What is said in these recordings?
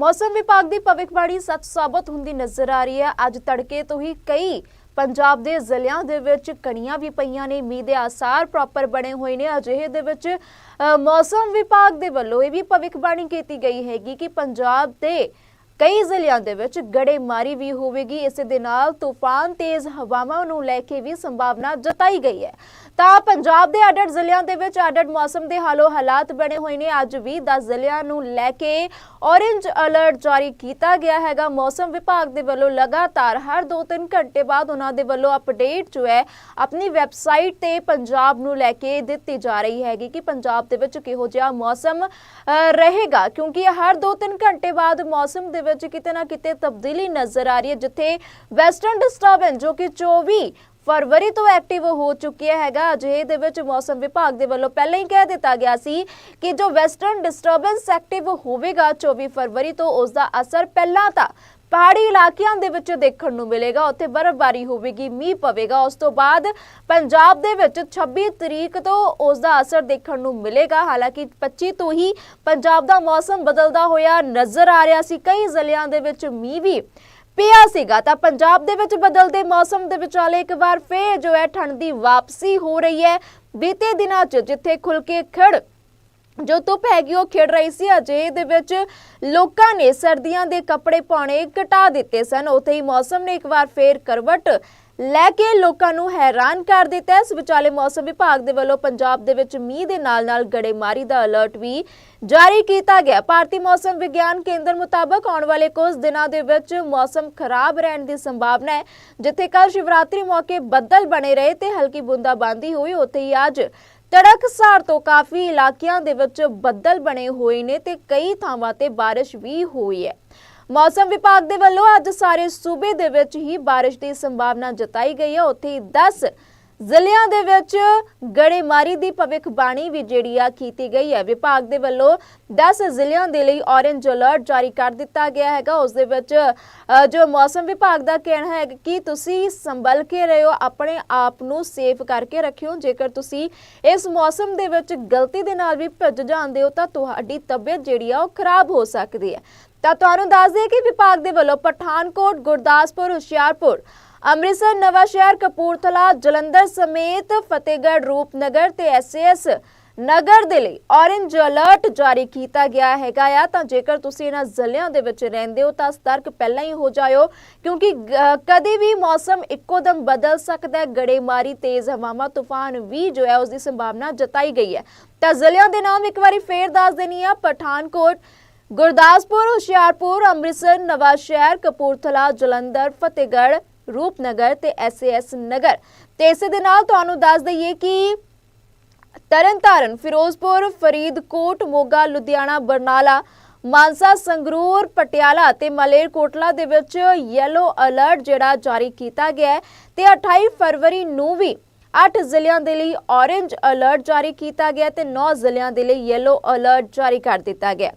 ਮੌਸਮ ਵਿਭਾਗ ਦੀ ਭਵਿੱਖਬਾਣੀ ਸੱਚ ਸਾਬਤ ਹੁੰਦੀ ਨਜ਼ਰ ਆ ਰਹੀ ਹੈ। ਅੱਜ ਤੜਕੇ ਤੋਂ ਹੀ ਕਈ ਪੰਜਾਬ ਦੇ ਜ਼ਿਲ੍ਹਿਆਂ ਦੇ ਵਿੱਚ ਕਣੀਆਂ ਵੀ ਪਈਆਂ ਨੇ। ਮੀਂਹ ਦੇ ਆਸਾਰ ਪ੍ਰੋਪਰ ਬਣੇ ਹੋਏ ਨੇ। ਅਜਿਹੇ ਦੇ ਵਿੱਚ ਮੌਸਮ ਵਿਭਾਗ ਦੇ ਵੱਲੋਂ ਇਹ ਵੀ ਭਵਿੱਖਬਾਣੀ ਕੀਤੀ ਗਈ ਹੈਗੀ ਕਿ ਪੰਜਾਬ ਦੇ ਕਈ ਜ਼ਿਲ੍ਹਿਆਂ ਦੇ ਵਿੱਚ ਗੜੇਮਾਰੀ ਵੀ ਹੋਵੇਗੀ। ਇਸੇ ਦੇ ਨਾਲ ਤੂਫਾਨ, ਤੇਜ਼ ਹਵਾਵਾਂ ਨੂੰ ਲੈ ਕੇ ਵੀ ਸੰਭਾਵਨਾ ਜਤਾਈ ਗਈ ਹੈ। ਤਾਂ ਪੰਜਾਬ ਦੇ ਅੱਡ-ਅੱਡ ਜ਼ਿਲ੍ਹਿਆਂ ਦੇ ਵਿੱਚ ਅੱਡ-ਅੱਡ ਮੌਸਮ ਦੇ ਹਾਲੋ ਹਾਲਾਤ ਬਣੇ ਹੋਏ ਨੇ। ਅੱਜ ਵੀ 10 ਜ਼ਿਲ੍ਹਿਆਂ ਨੂੰ ਲੈ ਕੇ ਔਰੇਂਜ ਅਲਰਟ ਜਾਰੀ ਕੀਤਾ ਗਿਆ ਹੈਗਾ। ਮੌਸਮ ਵਿਭਾਗ ਦੇ ਵੱਲੋਂ ਲਗਾਤਾਰ ਹਰ 2-3 ਘੰਟੇ ਬਾਅਦ ਉਹਨਾਂ ਦੇ ਵੱਲੋਂ ਅਪਡੇਟ ਜੋ ਹੈ, ਆਪਣੀ ਵੈਬਸਾਈਟ ਤੇ ਪੰਜਾਬ ਨੂੰ ਲੈ ਕੇ ਦਿੱਤੀ ਜਾ ਰਹੀ ਹੈਗੀ ਕਿ ਪੰਜਾਬ ਦੇ ਵਿੱਚ ਕਿਹੋ ਜਿਹਾ ਮੌਸਮ ਰਹੇਗਾ। ਕਿਉਂਕਿ ਹਰ 2-3 ਘੰਟੇ ਬਾਅਦ ਮੌਸਮ ਦੇ ਵਿੱਚ ਕਿਤੇ ਨਾ ਕਿਤੇ ਤਬਦੀਲੀ ਨਜ਼ਰ ਆ ਰਹੀ ਹੈ, ਜਿੱਥੇ ਵੈਸਟਰਨ ਡਿਸਟਰਬੈਂਸ ਜੋ ਕਿ 24 ਫਰਵਰੀ ਤੋਂ ਐਕਟਿਵ ਹੋ ਚੁੱਕਿਆ ਹੈਗਾ। ਅਜਿਹੇ ਦੇ ਵਿੱਚ ਮੌਸਮ ਵਿਭਾਗ ਦੇ ਵੱਲੋਂ ਪਹਿਲਾਂ ਹੀ ਕਹਿ ਦਿੱਤਾ ਗਿਆ ਸੀ ਕਿ ਜੋ ਵੈਸਟਰਨ ਡਿਸਟਰਬੈਂਸ ਐਕਟਿਵ ਹੋਵੇਗਾ 24 ਫਰਵਰੀ ਤੋਂ, ਉਸ ਦਾ ਅਸਰ ਪਹਿਲਾਂ ਤਾਂ ਪਹਾੜੀ ਇਲਾਕਿਆਂ ਦੇ ਵਿੱਚ ਦੇਖਣ ਨੂੰ ਮਿਲੇਗਾ। ਉੱਥੇ ਬਰਫ਼ਬਾਰੀ ਹੋਵੇਗੀ, ਮੀਂਹ ਪਵੇਗਾ। ਉਸ ਤੋਂ ਬਾਅਦ ਪੰਜਾਬ ਦੇ ਵਿੱਚ 26 ਤਰੀਕ ਤੋਂ ਉਸ ਦਾ ਅਸਰ ਦੇਖਣ ਨੂੰ ਮਿਲੇਗਾ। ਹਾਲਾਂਕਿ 25 ਤੋਂ ਹੀ ਪੰਜਾਬ ਦਾ ਮੌਸਮ ਬਦਲਦਾ ਹੋਇਆ ਨਜ਼ਰ ਆ ਰਿਹਾ ਸੀ। ਕਈ ਜ਼ਿਲ੍ਹਿਆਂ ਦੇ ਵਿੱਚ ਮੀਂਹ ਵੀ ਪਿਆ ਸੀਗਾ। ਤਾਂ ਪੰਜਾਬ ਦੇ ਵਿੱਚ ਬਦਲਦੇ ਮੌਸਮ ਦੇ ਵਿਚਾਲੇ ਇੱਕ ਵਾਰ ਫੇਰ ਜੋ ਹੈ, ਠੰਡ ਦੀ ਵਾਪਸੀ ਹੋ ਰਹੀ ਹੈ। ਬੀਤੇ ਦਿਨਾਂ 'ਚ ਜਿੱਥੇ ਖੁੱਲ ਕੇ ਖੜ ਜੋ ਧੁੱਪ ਹੈਗੀ ਉਹ ਖਿੜ ਰਹੀ ਸੀ, ਅਜੇ ਦੇ ਵਿੱਚ ਲੋਕਾਂ ਨੇ ਸਰਦੀਆਂ ਦੇ ਕੱਪੜੇ ਪਾਉਣੇ ਘਟਾ ਦਿੱਤੇ ਸਨ। ਉੱਥੇ ਹੀ ਮੌਸਮ ਨੇ ਇੱਕ ਵਾਰ ਫੇਰ ਕਰਵਟ ਲੈ ਕੇ ਲੋਕਾਂ ਨੂੰ ਹੈਰਾਨ ਕਰ ਦਿੱਤਾ। ਇਸ ਵਿਚਾਲੇ ਮੌਸਮ ਵਿਭਾਗ ਦੇ ਵੱਲੋਂ ਪੰਜਾਬ ਦੇ ਵਿੱਚ ਮੀਂਹ ਦੇ ਨਾਲ-ਨਾਲ ਗੜੇਮਾਰੀ ਦਾ ਅਲਰਟ ਵੀ ਜਾਰੀ ਕੀਤਾ ਗਿਆ। ਭਾਰਤੀ ਮੌਸਮ ਵਿਗਿਆਨ ਕੇਂਦਰ ਮੁਤਾਬਕ ਆਉਣ ਵਾਲੇ ਕੁਝ ਦਿਨਾਂ ਦੇ ਵਿੱਚ ਮੌਸਮ ਖਰਾਬ ਰਹਿਣ ਦੀ ਸੰਭਾਵਨਾ ਹੈ। ਜਿੱਥੇ ਕੱਲ ਸ਼ਿਵਰਾਤਰੀ ਮੌਕੇ ਬੱਦਲ ਬਣੇ ਰਹੇ ਤੇ ਹਲਕੀ ਬੂੰਦਾਬਾਂਦੀ ਹੋਈ, ਉੱਥੇ ਹੀ ਅੱਜ ਤੜਕਸਾਰ ਤੋਂ ਕਾਫੀ ਇਲਾਕਿਆਂ ਦੇ ਵਿੱਚ ਬੱਦਲ ਬਣੇ ਹੋਏ ਨੇ ਤੇ ਕਈ ਥਾਵਾਂ ਤੇ ਬਾਰਿਸ਼ ਵੀ ਹੋਈ ਹੈ। ਮੌਸਮ ਵਿਭਾਗ ਦੇ ਵੱਲੋਂ ਅੱਜ ਸਾਰੇ ਸੂਬੇ ਦੇ ਵਿੱਚ ਹੀ ਬਾਰਿਸ਼ ਦੀ ਸੰਭਾਵਨਾ ਜਤਾਈ ਗਈ ਹੈ। ਉੱਥੇ ਹੀ 10 ਜ਼ਿਲ੍ਹਿਆਂ ਦੇ ਵਿੱਚ ਗੜੇਮਾਰੀ ਦੀ ਭਵਿੱਖਬਾਣੀ ਵੀ ਜਿਹੜੀ ਆ ਕੀਤੀ ਗਈ ਹੈ। ਵਿਭਾਗ ਦੇ ਵੱਲੋਂ 10 ਜ਼ਿਲ੍ਹਿਆਂ ਦੇ ਲਈ ਔਰੇਂਜ ਅਲਰਟ ਜਾਰੀ ਕਰ ਦਿੱਤਾ ਗਿਆ ਹੈਗਾ। ਉਸ ਦੇ ਵਿੱਚ ਜੋ ਮੌਸਮ ਵਿਭਾਗ ਦਾ ਕਹਿਣਾ ਹੈ ਕਿ ਤੁਸੀਂ ਸੰਭਲ ਕੇ ਰਹੋ, ਆਪਣੇ ਆਪ ਨੂੰ ਸੇਫ ਕਰਕੇ ਰੱਖਿਓ। ਜੇਕਰ ਤੁਸੀਂ ਇਸ ਮੌਸਮ ਦੇ ਵਿੱਚ ਗਲਤੀ ਦੇ ਨਾਲ ਵੀ ਭਿੱਜ ਜਾਂਦੇ ਹੋ, ਤਾਂ ਤੁਹਾਡੀ ਤਬੀਅਤ ਜਿਹੜੀ ਆ ਉਹ ਖਰਾਬ ਹੋ ਸਕਦੀ ਹੈ। ਤਾਂ ਤੁਹਾਨੂੰ ਦੱਸ ਦਈਏ ਕਿ ਵਿਭਾਗ ਦੇ ਵੱਲੋਂ ਪਠਾਨਕੋਟ, ਗੁਰਦਾਸਪੁਰ, ਹੁਸ਼ਿਆਰਪੁਰ ਅੰਮ੍ਰਿਤਸਰ ਨਵਾਂ ਸ਼ਹਿਰ ਕਪੂਰਥਲਾ, ਜਲੰਧਰ ਸਮੇਤ ਫਤਿਹਗੜ੍ਹ, ਰੂਪਨਗਰ ਤੇ ਐਸਐਸ ਨਗਰ ਦੇ ਲਈ ਔਰੇਂਜ ਅਲਰਟ ਜਾਰੀ ਕੀਤਾ ਗਿਆ ਹੈਗਾ ਆ। ਤਾਂ ਜੇਕਰ ਤੁਸੀਂ ਇਹਨਾਂ ਜ਼ਿਲ੍ਹਿਆਂ ਦੇ ਵਿੱਚ ਰਹਿੰਦੇ ਹੋ, ਤਾਂ ਸਤਰਕ ਪਹਿਲਾਂ ਹੀ ਹੋ ਜਾਇਓ, ਕਿਉਂਕਿ ਕਦੇ ਵੀ ਮੌਸਮ ਇੱਕੋ ਦਮ ਬਦਲ ਸਕਦਾ ਹੈ। ਗੜੇਮਾਰੀ, ਤੇਜ਼ ਹਵਾਵਾਂ, ਤੂਫਾਨ ਵੀ ਜੋ ਹੈ ਉਸ ਦੀ ਸੰਭਾਵਨਾ ਜਤਾਈ ਗਈ ਹੈ। ਤਾਂ ਜ਼ਿਲ੍ਹਿਆਂ ਦੇ ਨਾਮ ਇੱਕ ਵਾਰੀ ਫੇਰ ਦੱਸ ਦੇਣੀ ਆ, ਪਠਾਨਕੋਟ, ਗੁਰਦਾਸਪੁਰ, ਹੁਸ਼ਿਆਰਪੁਰ, ਅੰਮ੍ਰਿਤਸਰ, ਨਵਾਂ ਸ਼ਹਿਰ, ਕਪੂਰਥਲਾ, ਜਲੰਧਰ, ਫਤਿਹਗੜ੍ਹ ਰੂਪਨਗਰ ਤੇ ਐਸਐਸ ਨਗਰ। ਤੇ ਇਸੇ ਦੇ ਨਾਲ ਤੁਹਾਨੂੰ ਦੱਸ ਦਈਏ ਕਿ ਤਰਨਤਾਰਨ, ਫਿਰੋਜ਼ਪੁਰ, ਫਰੀਦਕੋਟ, ਮੋਗਾ, ਲੁਧਿਆਣਾ, ਬਰਨਾਲਾ, ਮਾਨਸਾ, ਸੰਗਰੂਰ, ਪਟਿਆਲਾ ਤੇ ਮਲੇਰਕੋਟਲਾ ਦੇ ਵਿੱਚ ਯੈਲੋ ਅਲਰਟ ਜਿਹੜਾ ਜਾਰੀ ਕੀਤਾ ਗਿਆ ਹੈ ਤੇ 28 ਫਰਵਰੀ ਨੂੰ ਵੀ 8 ਜ਼ਿਲ੍ਹਿਆਂ ਦੇ ਲਈ ਔਰੇਂਜ ਅਲਰਟ ਜਾਰੀ ਕੀਤਾ ਗਿਆ ਤੇ 9 ਜ਼ਿਲ੍ਹਿਆਂ ਦੇ ਲਈ ਯੈਲੋ ਅਲਰਟ ਜਾਰੀ ਕਰ ਦਿੱਤਾ ਗਿਆ।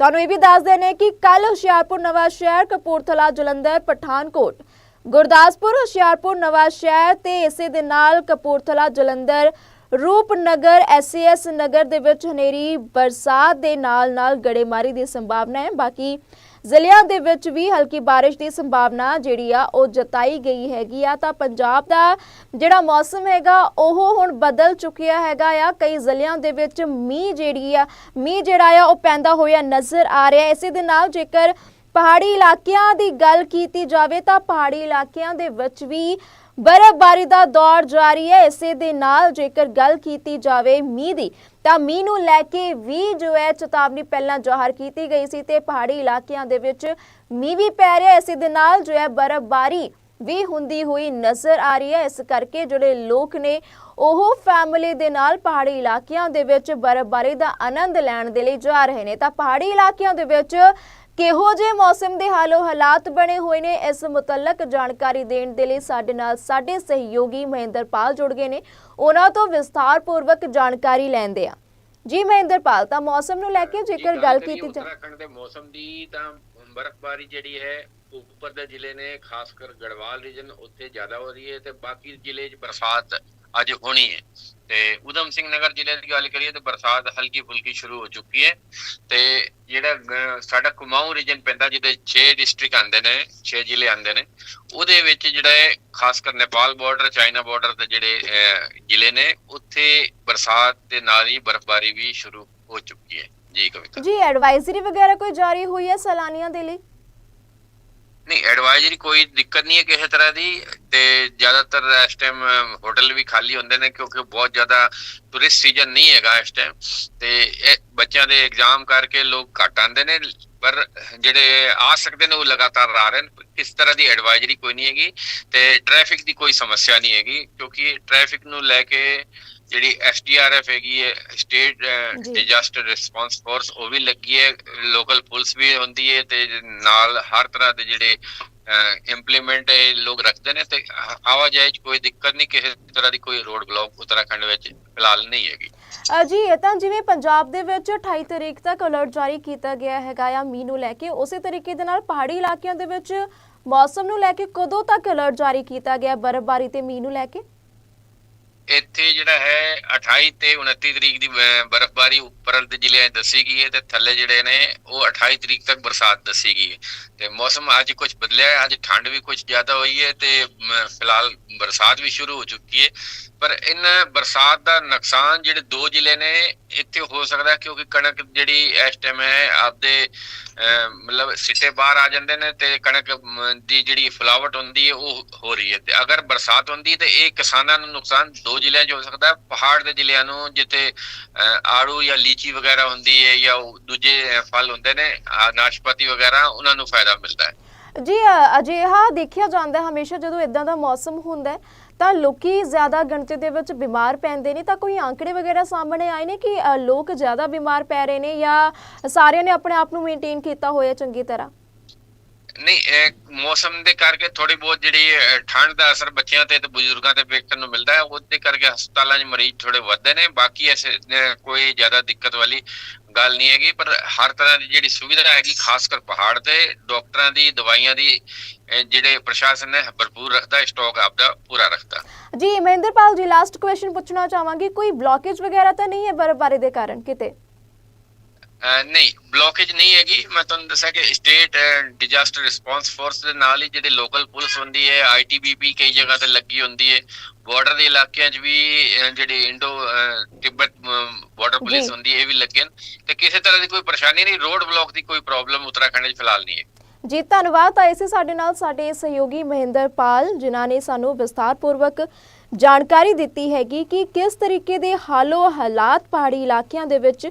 ਤੁਹਾਨੂੰ ਇਹ ਵੀ ਦੱਸ ਦੇਣੇ ਕਿ ਕੱਲ ਹੁਸ਼ਿਆਰਪੁਰ ਨਵਾਂ ਸ਼ਹਿਰ ਕਪੂਰਥਲਾ, ਜਲੰਧਰ, ਪਠਾਨਕੋਟ ਗੁਰਦਾਸਪੁਰ, ਹੁਸ਼ਿਆਰਪੁਰ, ਨਵਾਂ ਸ਼ਹਿਰ ਤੇ ਇਸੇ ਦੇ ਨਾਲ ਕਪੂਰਥਲਾ, ਜਲੰਧਰ, ਰੂਪਨਗਰ ਐਸਐਸ ਨਗਰ ਦੇ ਵਿੱਚ ਹਨੇਰੀ, ਬਰਸਾਤ ਦੇ ਨਾਲ ਨਾਲ ਗੜੇਮਾਰੀ ਦੀ ਸੰਭਾਵਨਾ ਹੈ। ਬਾਕੀ ਜ਼ਿਲ੍ਹਿਆਂ ਦੇ ਵਿੱਚ ਵੀ ਹਲਕੀ ਬਾਰਿਸ਼ ਦੀ ਸੰਭਾਵਨਾ ਜਿਹੜੀ ਆ, ਉਹ ਜਤਾਈ ਗਈ ਹੈਗੀ ਆ। ਤਾਂ ਪੰਜਾਬ ਦਾ ਜਿਹੜਾ ਮੌਸਮ ਹੈਗਾ, ਉਹ ਹੁਣ ਬਦਲ ਚੁੱਕਿਆ ਹੈਗਾ ਆ। ਕਈ ਜ਼ਿਲ੍ਹਿਆਂ ਦੇ ਵਿੱਚ ਮੀਂਹ ਜਿਹੜੀ ਆ, ਮੀਂਹ ਜਿਹੜਾ ਆ, ਉਹ ਪੈਂਦਾ ਹੋਇਆ ਨਜ਼ਰ ਆ ਰਿਹਾ। ਇਸੇ ਦੇ ਨਾਲ ਜੇਕਰ ਪਹਾੜੀ ਇਲਾਕਿਆਂ ਦੀ ਗੱਲ ਕੀਤੀ ਜਾਵੇ ਤਾਂ ਪਹਾੜੀ ਇਲਾਕਿਆਂ ਦੇ ਵਿੱਚ ਵੀ ਬਰਫ਼ਬਾਰੀ ਦਾ ਦੌਰ ਜਾਰੀ ਹੈ। ਇਸੇ ਦੇ ਨਾਲ ਜੇਕਰ ਗੱਲ ਕੀਤੀ ਜਾਵੇ ਮੀਂਹ ਦੀ, ਤਾਂ ਮੀਂਹ ਨੂੰ ਲੈ ਕੇ ਵੀ ਜੋ ਹੈ ਚੇਤਾਵਨੀ ਪਹਿਲਾਂ ਜ਼ਾਹਰ ਕੀਤੀ ਗਈ ਸੀ ਤੇ ਪਹਾੜੀ ਇਲਾਕਿਆਂ ਦੇ ਵਿੱਚ ਮੀਂਹ ਵੀ ਪੈ ਰਿਹਾ ਇਸੇ ਦੇ ਨਾਲ ਜੋ ਹੈ ਬਰਫ਼ਬਾਰੀ ਵੀ ਹੁੰਦੀ ਹੋਈ ਨਜ਼ਰ ਆ ਰਹੀ ਹੈ। ਇਸ ਕਰਕੇ ਜਿਹੜੇ ਲੋਕ ਨੇ ਉਹ ਫੈਮਿਲੀ ਦੇ ਨਾਲ ਪਹਾੜੀ ਇਲਾਕਿਆਂ ਦੇ ਵਿੱਚ ਬਰਫ਼ਬਾਰੀ ਦਾ ਆਨੰਦ ਲੈਣ ਦੇ ਲਈ ਜਾ ਰਹੇ ਨੇ। ਤਾਂ ਪਹਾੜੀ ਇਲਾਕਿਆਂ ਦੇ ਵਿੱਚ ਕਿਹੋ ਜਿਹੇ ਮੌਸਮ ਦੇ ਹਾਲੋ ਹਾਲਾਤ ਬਣੇ ਹੋਏ ਨੇ ਇਸ ਮੁਤਲਕ ਜਾਣਕਾਰੀ ਦੇਣ ਦੇ ਲਈ ਸਾਡੇ ਨਾਲ ਸਾਡੇ ਸਹਿਯੋਗੀ ਮਹਿੰਦਰਪਾਲ ਜੁੜ ਗਏ ਨੇ। ਉਹਨਾਂ ਤੋਂ ਵਿਸਥਾਰਪੂਰਵਕ ਜਾਣਕਾਰੀ ਲੈਂਦੇ ਆ ਜੀ ਮਹਿੰਦਰਪਾਲ ਤਾਂ ਮੌਸਮ ਨੂੰ ਲੈ ਕੇ ਜੇਕਰ ਗੱਲ ਕੀਤੀ ਜਾਵੇ ਉੱਤਰਾਖੰਡ ਦੇ ਮੌਸਮ ਦੀ ਤਾਂ ਬਰਫ਼ਬਾਰੀ ਜਿਹੜੀ ਹੈ ਉੱਪਰ ਦੇ ਜ਼ਿਲ੍ਹੇ ਨੇ ਖਾਸ ਕਰ ਗੜਵਾਲ ਰੀਜਨ ਉੱਥੇ ਜ਼ਿਆਦਾ ਹੋ ਰਹੀ ਹੈ ਤੇ ਬਾਕੀ ਜ਼ਿਲ੍ਹੇ 'ਚ ਬਰਸਾਤ ਅੱਜ ਹੋਣੀ ਹੈ। ਤੇ ਉਦਮ ਸਿੰਘ ਨਗਰ ਜ਼ਿਲ੍ਹੇ ਦੀ ਗੱਲ ਕਰੀਏ ਤੇ ਬਰਸਾਤ ਹਲਕੀ ਫੁਲਕੀ ਸ਼ੁਰੂ ਹੋ ਚੁੱਕੀ ਹੈ। ਤੇ ਜਿਹੜਾ ਸਾਡਾ ਕੁਮਾਊਂ ਰੀਜਨ ਪੈਂਦਾ ਜਿਹਦੇ 6 ਡਿਸਟ੍ਰਿਕਟ ਆਉਂਦੇ ਨੇ 6 ਜ਼ਿਲ੍ਹੇ ਆਉਂਦੇ ਨੇ, ਉਹਦੇ ਵਿੱਚ ਜਿਹੜਾ ਖਾਸ ਕਰ ਨੇਪਾਲ ਬਾਰਡਰ ਚਾਈਨਾ ਬਾਰਡਰ ਦੇ ਜਿਹੜੇ ਜ਼ਿਲ੍ਹੇ ਨੇ, ਉੱਥੇ ਬਰਸਾਤ ਦੇ ਨਾਲ ਹੀ ਬਰਫ਼ਬਾਰੀ ਵੀ ਸ਼ੁਰੂ ਹੋ ਚੁੱਕੀ ਹੈ। ਜੀ ਕਵਿਤਾ। ਜੀ ਐਡਵਾਈਜ਼ਰੀ ਵਗੈਰਾ ਕੋਈ ਜਾਰੀ ਹੋਈ ਹੈ ਸੈਲਾਨੀਆਂ ਦੇ ਲਈ? ਨਹੀਂ ਐਡਵਾਈਜ਼ਰੀ ਕੋਈ ਦਿੱਕਤ ਨਹੀਂ ਹੈ ਕਿਸੇ ਤਰ੍ਹਾਂ ਦੀ ਤੇ ਜ਼ਿਆਦਾਤਰ ਇਸ ਟਾਈਮ ਹੋਟਲ ਵੀ ਖਾਲੀ ਹੁੰਦੇ ਨੇ ਕਿਉਂਕਿ ਬਹੁਤ ਜ਼ਿਆਦਾ ਟੂਰਿਸਟ ਸੀਜ਼ਨ ਨਹੀਂ ਹੈਗਾ ਇਸ ਟਾਈਮ ਤੇ ਬੱਚਿਆਂ ਦੇ ਐਗਜ਼ਾਮ ਕਰਕੇ ਲੋਕ ਘੱਟ ਆਉਂਦੇ ਨੇ, ਪਰ ਜਿਹੜੇ ਆ ਸਕਦੇ ਨੇ ਉਹ ਲਗਾਤਾਰ ਆ ਰਹੇ ਨੇ। ਕਿਸ ਤਰ੍ਹਾਂ ਦੀ ਐਡਵਾਈਜ਼ਰੀ ਕੋਈ ਨਹੀਂ ਹੈਗੀ ਤੇ ਟ੍ਰੈਫਿਕ ਦੀ ਕੋਈ ਸਮੱਸਿਆ ਨਹੀਂ ਹੈਗੀ ਕਿਉਂਕਿ ਟ੍ਰੈਫਿਕ ਨੂੰ ਲੈ ਕੇ ਜਿਹੜੀ ਐਸਡੀਆਰਐਫ ਹੈਗੀ ਹੈ ਸਟੇਟ। ਡਿਜ਼ਾਸਟਰ ਰਿਸਪਾਂਸ ਫੋਰਸ ਉਹ ਵੀ ਲੱਗੀ ਹੈ। ਲੋਕਲ ਪੁਲਿਸ ਵੀ ਹੁੰਦੀ ਹੈ ਤੇ ਨਾਲ ਹਰ ਤਰ੍ਹਾਂ ਦੇ ਜਿਹੜੇ ਇੰਪਲੀਮੈਂਟ ਲੋਕ ਰੱਖਦੇ ਨੇ ਤੇ ਆਵਾਜਾਈ 'ਚ ਕੋਈ ਦਿੱਕਤ ਨਹੀਂ ਕਿਸੇ ਤਰ੍ਹਾਂ ਦੀ ਕੋਈ ਰੋਡ ਬਲੌਕ ਉੱਤਰਾਖੰਡ ਵਿੱਚ ਫਿਲਹਾਲ ਨਹੀਂ ਹੈਗੀ। ਜੀ ਇਹ ਤਾਂ ਜਿਵੇਂ ਪੰਜਾਬ ਦੇ ਵਿੱਚ 28 ਤਰੀਕ ਤੱਕ ਅਲਰਟ ਜਾਰੀ ਕੀਤਾ ਗਿਆ ਹੈਗਾ ਆ ਮੀਂਹ ਨੂੰ ਲੈ ਕੇ। ਉਸੇ ਤਰੀਕੇ ਦੇ ਨਾਲ ਪਹਾੜੀ ਇਲਾਕਿਆਂ ਦੇ ਵਿੱਚ ਮੌਸਮ ਨੂੰ ਲੈ ਕੇ ਕਦੋਂ ਤੱਕ ਅਲਰਟ ਜਾਰੀ ਕੀਤਾ ਗਿਆ ਬਰਫ਼ਬਾਰੀ ਤੇ ਮੀਂਹ ਨੂੰ ਲੈ ਕੇ? ਇੱਥੇ ਜਿਹੜਾ ਹੈ 28 ਤੇ 29 ਤਰੀਕ ਦੀ ਬਰਫ਼ਬਾਰੀ ਉੱਪਰ ਜ਼ਿਲ੍ਹਿਆਂ 'ਚ ਦੱਸੀ ਗਈ ਹੈ ਤੇ ਥੱਲੇ ਜਿਹੜੇ ਨੇ ਉਹ 28 ਤਰੀਕ ਤੱਕ ਬਰਸਾਤ ਦੱਸੀ ਗਈ ਹੈ। ਤੇ ਮੌਸਮ ਅੱਜ ਕੁਝ ਬਦਲਿਆ ਹੈ, ਅੱਜ ਠੰਡ ਵੀ ਕੁਝ ਜ਼ਿਆਦਾ ਹੋਈ ਹੈ ਤੇ ਫਿਲਹਾਲ ਬਰਸਾਤ ਵੀ ਸ਼ੁਰੂ ਹੋ ਚੁੱਕੀ ਹੈ। ਪਰ ਇਨ ਬਰਸਾਤ ਦਾ ਨੁਕਸਾਨ ਜਿਹੜੇ ਦੋ ਜ਼ਿਲ੍ਹੇ ਨੇ, ਇੱਥੇ ਹੋ ਸਕਦਾ ਕਿਉਂਕਿ ਕਣਕ ਜਿਹੜੀ ਇਸ ਟਾਈਮ ਹੈ ਆਪਦੇ ਮਤਲਬ ਸਿੱਟੇ ਬਾਹਰ ਆ ਜਾਂਦੇ ਨੇ ਤੇ ਕਣਕ ਦੀ ਜਿਹੜੀ ਫਲਾਵਟ ਹੁੰਦੀ ਹੈ ਉਹ ਹੋ ਰਹੀ ਹੈ। ਤੇ ਅਗਰ ਬਰਸਾਤ ਹੁੰਦੀ ਤੇ ਇਹ ਕਿਸਾਨਾਂ ਨੂੰ ਨੁਕਸਾਨ ਦੋ ਜ਼ਿਲ੍ਹਿਆਂ 'ਚ ਹੋ ਸਕਦਾ, ਪਹਾੜ ਦੇ ਜ਼ਿਲ੍ਹਿਆਂ ਨੂੰ, ਜਿੱਥੇ ਆੜੂ ਜਾਂ ਲੀਚੀ ਵਗੈਰਾ ਹੁੰਦੀ ਹੈ ਜਾਂ ਦੂਜੇ ਫਲ ਹੁੰਦੇ ਨੇ ਨਾਸ਼ਪਾਤੀ ਵਗੈਰਾ, ਉਹਨਾਂ ਨੂੰ ਫਾਇਦਾ ਮਿਲਦਾ ਹੈ। ਜੀ ਅਜਿਹਾ ਦੇਖਿਆ ਜਾਂਦਾ ਹਮੇਸ਼ਾ ਜਦੋਂ ਇਦਾਂ ਦਾ ਮੌਸਮ ਹੁੰਦਾ ਹੈ, ਤਾਂ ਲੋਕੀ ਜ਼ਿਆਦਾ ਗਿਣਤੀ ਦੇ ਵਿੱਚ ਬਿਮਾਰ ਪੈਂਦੇ ਨੇ, ਤਾਂ ਕੋਈ ਆંકੜੇ ਵਗੈਰਾ ਸਾਹਮਣੇ ਆਏ ਨੇ ਕਿ ਲੋਕ ਜ਼ਿਆਦਾ ਬਿਮਾਰ ਪੈ ਰਹੇ ਨੇ ਜਾਂ ਸਾਰਿਆਂ ਨੇ ਆਪਣੇ ਆਪ ਨੂੰ ਮੇਨਟੇਨ ਕੀਤਾ ਹੋਇਆ ਚੰਗੀ ਤਰ੍ਹਾਂ? ਨਹੀਂ ਮੌਸਮ ਦੇ ਕਰਕੇ ਥੋੜੀ ਬਹੁਤ ਜਿਹੜੀ ਠੰਡ ਦਾ ਅਸਰ ਬੱਚਿਆਂ ਤੇ ਤੇ ਬਜ਼ੁਰਗਾਂ ਤੇ ਵੇਖਣ ਨੂੰ ਮਿਲਦਾ ਹੈ। ਉਹਦੇ ਕਰਕੇ ਹਸਪਤਾਲਾਂ 'ਚ ਮਰੀਜ਼ ਥੋੜੇ ਵੱਧਦੇ ਨੇ। ਬਾਕੀ ਐਸੇ ਕੋਈ ਜ਼ਿਆਦਾ ਦਿੱਕਤ ਵਾਲੀ ਗੱਲ ਨਹੀਂ ਹੈਗੀ। ਪਰ ਹਰ ਤਰ੍ਹਾਂ ਦੀ ਜਿਹੜੀ ਸੁਵਿਧਾ ਹੈਗੀ, ਖਾਸ ਕਰ ਪਹਾੜ ਤੇ, ਡਾਕਟਰਾਂ ਦੀ, ਦਵਾਈਆਂ ਦੀ ਜਿਹੜੇ ਪ੍ਰਸ਼ਾਸਨ ਨੇ, ਭਰਪੂਰ ਰੱਖਦਾ, ਸਟਾਕ ਆਪਦਾ ਪੂਰਾ ਰੱਖਦਾ। ਜੀ, ਮਹਿੰਦਰਪਾਲ ਜੀ ਲਾਸਟ ਕੁਐਸਚਨ ਪੁੱਛਣਾ ਚਾਹਾਂਗੀ। ਕੋਈ ਬਲੌਕੇਜ ਵਗੈਰਾ ਤਾਂ ਨਹੀਂ ਹੈ ਬਰਫ਼ਬਾਰੀ ਦੇ ਕਾਰਨ, ਕਿਤੇ? ਨਹੀਂ ਬਲੋਕੇਜ ਨਹੀਂ ਹੈਗੀ। ਮੈਂ ਤੁਹਾਨੂੰ ਦੱਸਿਆ ਕਿ ਸਟੇਟ ਡਿਜ਼ਾਸਟਰ ਰਿਸਪਾਂਸ ਫੋਰਸ ਦੇ ਨਾਲ ਹੀ ਜਿਹੜੀ ਲੋਕਲ ਪੁਲਿਸ ਹੁੰਦੀ ਹੈ ਆਈਟੀਬੀਪੀ ਕਈ ਜਗ੍ਹਾ ਤੇ ਲੱਗੀ ਹੁੰਦੀ ਹੈ। ਬਾਰਡਰ ਦੇ ਇਲਾਕਿਆਂ 'ਚ ਵੀ ਜਿਹੜੀ ਇੰਡੋ ਤਿੱਬਤ ਬਾਰਡਰ ਪੁਲਿਸ। ਹੁੰਦੀ ਹੈ ਇਹ ਵੀ ਲੱਗੇ ਤੇ ਕਿਸੇ ਤਰ੍ਹਾਂ ਦੀ ਕੋਈ ਪਰੇਸ਼ਾਨੀ ਨਹੀਂ ਰੋਡ ਬਲੌਕ ਦੀ ਕੋਈ ਪ੍ਰੋਬਲਮ ਉੱਤਰਾਖੰਡ 'ਚ ਫਿਲਹਾਲ ਨਹੀਂ ਹੈ। ਜੀ ਧੰਨਵਾਦ। ਆਏ ਸੀ ਸਾਡੇ ਨਾਲ ਸਾਡੇ ਸਹਿਯੋਗੀ ਮਹਿੰਦਰਪਾਲ ਜਿਨ੍ਹਾਂ ਨੇ ਸਾਨੂੰ ਵਿਸਥਾਰਪੂਰਵਕ ਜਾਣਕਾਰੀ ਦਿੱਤੀ ਹੈਗੀ ਕਿ ਕਿਸ ਤਰੀਕੇ ਦੇ ਹਾਲੋ ਹਾਲਾਤ ਪਹਾੜੀ ਇਲਾਕਿਆਂ ਦੇ ਵਿੱਚ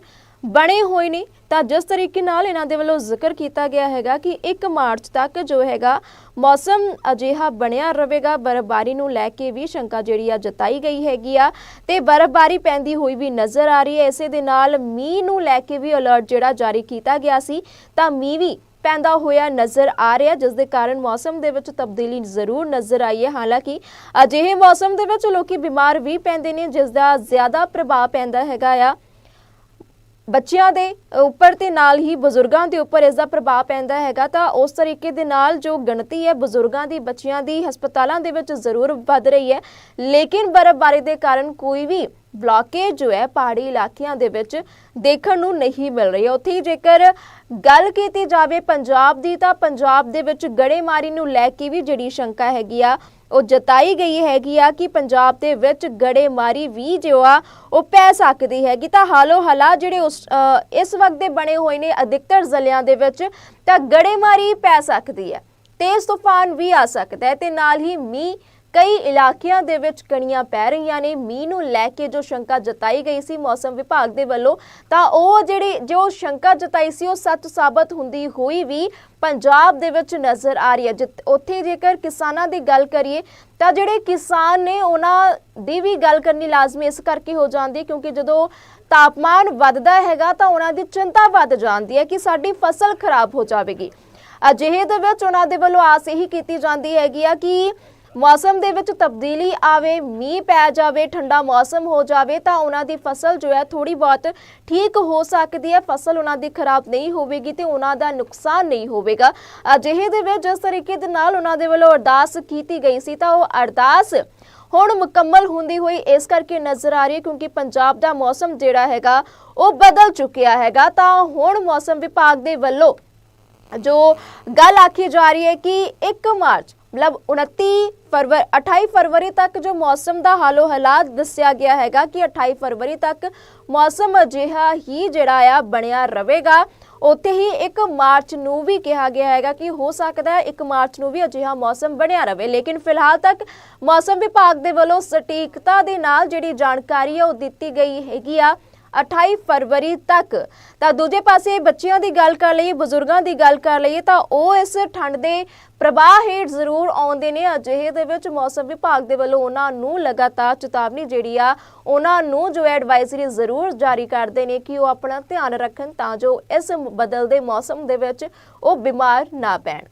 ਬਣੇ ਹੋਏ ਨੇ। ਤਾਂ ਜਿਸ ਤਰੀਕੇ ਨਾਲ ਇਹਨਾਂ ਦੇ ਵੱਲੋਂ ਜ਼ਿਕਰ ਕੀਤਾ ਗਿਆ ਹੈਗਾ ਕਿ 1 ਮਾਰਚ ਤੱਕ ਜੋ ਹੈਗਾ ਮੌਸਮ ਅਜਿਹਾ ਬਣਿਆ ਰਹੇਗਾ। ਬਰਫ਼ਬਾਰੀ ਨੂੰ ਲੈ ਕੇ ਵੀ ਸ਼ੰਕਾ ਜਿਹੜੀ ਆ ਜਤਾਈ ਗਈ ਹੈਗੀ ਆ। ਤੇ ਬਰਫ਼ਬਾਰੀ ਪੈਂਦੀ ਹੋਈ ਵੀ ਨਜ਼ਰ ਆ ਰਹੀ ਹੈ। ਇਸੇ ਦੇ ਨਾਲ ਮੀਂਹ ਨੂੰ ਲੈ ਕੇ ਵੀ ਅਲਰਟ ਜਿਹੜਾ ਜਾਰੀ ਕੀਤਾ ਗਿਆ ਸੀ। ਤਾਂ ਮੀਂਹ ਵੀ ਪੈਂਦਾ ਹੋਇਆ ਨਜ਼ਰ ਆ ਰਿਹਾ, ਜਿਸ ਦੇ ਕਾਰਨ ਮੌਸਮ ਦੇ ਵਿੱਚ ਤਬਦੀਲੀ ਜ਼ਰੂਰ ਨਜ਼ਰ ਆਈ ਹੈ। ਹਾਲਾਂਕਿ ਅਜਿਹੇ ਮੌਸਮ ਦੇ ਵਿੱਚ ਲੋਕੀ ਬਿਮਾਰ ਵੀ ਪੈਂਦੇ ਨੇ, ਜਿਸ ਦਾ ਜ਼ਿਆਦਾ ਪ੍ਰਭਾਵ ਪੈਂਦਾ ਹੈਗਾ ਆ। ਬੱਚਿਆਂ ਦੇ ਉੱਪਰ ਤੇ ਨਾਲ ਹੀ ਬਜ਼ੁਰਗਾਂ ਦੇ ਉੱਪਰ ਇਸ ਦਾ ਪ੍ਰਭਾਵ ਪੈਂਦਾ ਹੈਗਾ, ਤਾਂ ਉਸ ਤਰੀਕੇ ਦੇ ਨਾਲ ਜੋ ਗਿਣਤੀ ਹੈ ਬਜ਼ੁਰਗਾਂ ਦੀ ਬੱਚਿਆਂ ਦੀ ਹਸਪਤਾਲਾਂ ਦੇ ਵਿੱਚ ਜ਼ਰੂਰ ਵੱਧ ਰਹੀ ਹੈ। ਲੇਕਿਨ ਬਰਫ਼ਬਾਰੀ ਦੇ ਕਾਰਨ ਕੋਈ ਵੀ ਬਲੌਕੇਜ ਜੋ ਹੈ ਪਹਾੜੀ ਇਲਾਕਿਆਂ ਦੇ ਵਿੱਚ ਦੇਖਣ ਨੂੰ ਨਹੀਂ ਮਿਲ ਰਹੀ। ਉੱਥੇ ਜੇਕਰ ਗੱਲ ਕੀਤੀ ਜਾਵੇ ਪੰਜਾਬ ਦੀ, ਤਾਂ ਪੰਜਾਬ ਦੇ ਵਿੱਚ ਗੜੇਮਾਰੀ ਨੂੰ ਲੈ ਕੇ ਵੀ ਜਿਹੜੀ ਸ਼ੰਕਾ ਹੈਗੀ ਆ। ਉਹ ਜਤਾਈ ਗਈ ਹੈਗੀ ਆ ਕਿ ਪੰਜਾਬ ਦੇ ਵਿੱਚ ਗੜੇਮਾਰੀ ਵੀ ਜੋ ਆ, ਉਹ ਪੈ ਸਕਦੀ ਹੈਗੀ। ਤਾਂ ਹਾਲੋ ਹਾਲਾ ਜਿਹੜੇ ਉਸ ਇਸ ਵਕਤ ਦੇ ਬਣੇ ਹੋਏ ਨੇ ਅਧਿਕਤਰ ਜ਼ਿਲ੍ਹਿਆਂ ਦੇ ਵਿੱਚ, ਤਾਂ ਗੜੇਮਾਰੀ ਪੈ ਸਕਦੀ ਹੈ। ਤੇਜ਼ ਤੂਫਾਨ ਵੀ ਆ ਸਕਦਾ ਹੈ ਤੇ ਨਾਲ ਹੀ ਮੀਂਹ ਕਈ ਇਲਾਕਿਆਂ ਦੇ ਵਿੱਚ ਕਣੀਆਂ ਪੈ ਰਹੀਆਂ ਨੇ, ਮੀਂਹ ਨੂੰ ਲੈ ਕੇ ਜੋ ਸ਼ੰਕਾ ਜਤਾਈ ਗਈ ਸੀ ਮੌਸਮ ਵਿਭਾਗ ਦੇ ਵੱਲੋਂ, ਤਾਂ ਉਹ ਜਿਹੜੀ ਜੋ ਸ਼ੰਕਾ ਜਤਾਈ ਸੀ, ਉਹ ਸੱਚ ਸਾਬਤ ਹੁੰਦੀ ਹੋਈ ਵੀ ਪੰਜਾਬ ਦੇ ਵਿੱਚ ਨਜ਼ਰ ਆ ਰਹੀ ਹੈ। ਜਿੱਥੇ- ਉੱਥੇ ਜੇਕਰ ਕਿਸਾਨਾਂ ਦੀ ਗੱਲ ਕਰੀਏ, ਤਾਂ ਜਿਹੜੇ ਕਿਸਾਨ ਨੇ, ਉਹਨਾਂ ਦੀ ਵੀ ਗੱਲ ਕਰਨੀ ਲਾਜ਼ਮੀ ਇਸ ਕਰਕੇ ਹੋ ਜਾਂਦੀ ਕਿਉਂਕਿ ਜਦੋਂ ਤਾਪਮਾਨ ਵੱਧਦਾ ਹੈਗਾ, ਤਾਂ ਉਹਨਾਂ ਦੀ ਚਿੰਤਾ ਵੱਧ ਜਾਂਦੀ ਹੈ ਕਿ ਸਾਡੀ ਫਸਲ ਖਰਾਬ ਹੋ ਜਾਵੇਗੀ। ਅਜਿਹੇ ਦੇ ਵਿੱਚ ਉਹਨਾਂ ਦੇ ਵੱਲੋਂ ਆਸ ਇਹੀ ਕੀਤੀ ਜਾਂਦੀ ਹੈਗੀ ਆ ਕਿ ਮੌਸਮ ਦੇ ਵਿੱਚ ਤਬਦੀਲੀ ਆਵੇ, ਮੀਂਹ ਪੈ ਜਾਵੇ, ਠੰਡਾ ਮੌਸਮ ਹੋ ਜਾਵੇ, ਤਾਂ ਉਹਨਾਂ ਦੀ ਫਸਲ ਜੋ ਹੈ ਥੋੜੀ ਬਹੁਤ ਠੀਕ ਹੋ ਸਕਦੀ ਹੈ। ਫਸਲ ਉਹਨਾਂ ਦੀ ਖਰਾਬ ਨਹੀਂ ਹੋਵੇਗੀ ਤੇ ਉਹਨਾਂ ਦਾ ਨੁਕਸਾਨ ਨਹੀਂ ਹੋਵੇਗਾ। ਅਜਿਹੇ ਦੇ ਵਿੱਚ ਜਿਸ ਤਰੀਕੇ ਦੇ ਨਾਲ ਉਹਨਾਂ ਦੇ ਵੱਲੋਂ ਅਰਦਾਸ ਕੀਤੀ ਗਈ ਸੀ, ਤਾਂ ਉਹ ਅਰਦਾਸ ਹੁਣ ਮੁਕੰਮਲ ਹੁੰਦੀ ਹੋਈ ਇਸ ਕਰਕੇ ਨਜ਼ਰ ਆ ਰਹੀ ਹੈ, ਕਿਉਂਕਿ ਪੰਜਾਬ ਦਾ ਮੌਸਮ ਜਿਹੜਾ ਹੈਗਾ, ਉਹ ਬਦਲ ਚੁੱਕਿਆ ਹੈਗਾ। ਤਾਂ ਹੁਣ ਮੌਸਮ ਵਿਭਾਗ ਦੇ ਵੱਲੋਂ ਜੋ ਗੱਲ ਆਖੀ ਜਾ ਰਹੀ ਹੈ ਕਿ 1 ਮਾਰਚ ਮਤਲਬ 29 ਫਰਵਰ 28 ਫਰਵਰੀ ਤੱਕ ਜੋ ਮੌਸਮ ਦਾ ਹਾਲੋ ਹਾਲਾਤ ਦੱਸਿਆ ਗਿਆ ਹੈਗਾ ਕਿ 28 ਫਰਵਰੀ ਤੱਕ ਮੌਸਮ ਅਜਿਹਾ ਹੀ ਜਿਹੜਾ ਆ ਬਣਿਆ ਰਹੇਗਾ। ਉੱਥੇ ਹੀ 1 ਮਾਰਚ ਨੂੰ ਵੀ ਕਿਹਾ ਗਿਆ ਹੈਗਾ ਕਿ ਹੋ ਸਕਦਾ ਹੈ 1 ਮਾਰਚ ਨੂੰ ਵੀ ਅਜਿਹਾ ਮੌਸਮ ਬਣਿਆ ਰਹੇ ਲੇਕਿਨ ਫਿਲਹਾਲ ਤੱਕ ਮੌਸਮ ਵਿਭਾਗ ਦੇ ਵੱਲੋਂ ਸਟੀਕਤਾ ਦੇ ਨਾਲ ਜਿਹੜੀ ਜਾਣਕਾਰੀ ਹੈ ਉਹ ਦਿੱਤੀ ਗਈ ਹੈਗੀ ਆ। 28 ਫਰਵਰੀ ਤੱਕ। ਤਾਂ ਦੂਜੇ ਪਾਸੇ ਬੱਚਿਆਂ ਦੀ ਗੱਲ ਕਰ ਲਈਏ, ਬਜ਼ੁਰਗਾਂ ਦੀ ਗੱਲ ਕਰ ਲਈਏ, ਤਾਂ ਉਹ ਇਸ ਠੰਡ ਦੇ ਪ੍ਰਵਾਹ ਹੇਠ ਜ਼ਰੂਰ ਆਉਂਦੇ ਨੇ। ਅਜਿਹੇ ਦੇ ਵਿੱਚ ਮੌਸਮ ਵਿਭਾਗ ਦੇ ਵੱਲੋਂ ਉਹਨਾਂ ਨੂੰ ਲਗਾਤਾਰ ਚੇਤਾਵਨੀ ਜਿਹੜੀ ਆ, ਉਹਨਾਂ ਨੂੰ ਜੋ ਐਡਵਾਈਜ਼ਰੀ ਜ਼ਰੂਰ ਜਾਰੀ ਕਰਦੇ ਨੇ ਕਿ ਉਹ ਆਪਣਾ ਧਿਆਨ ਰੱਖਣ ਤਾਂ ਜੋ ਇਸ ਬਦਲਦੇ ਮੌਸਮ ਦੇ ਵਿੱਚ ਉਹ ਬਿਮਾਰ ਨਾ ਪੈਣ।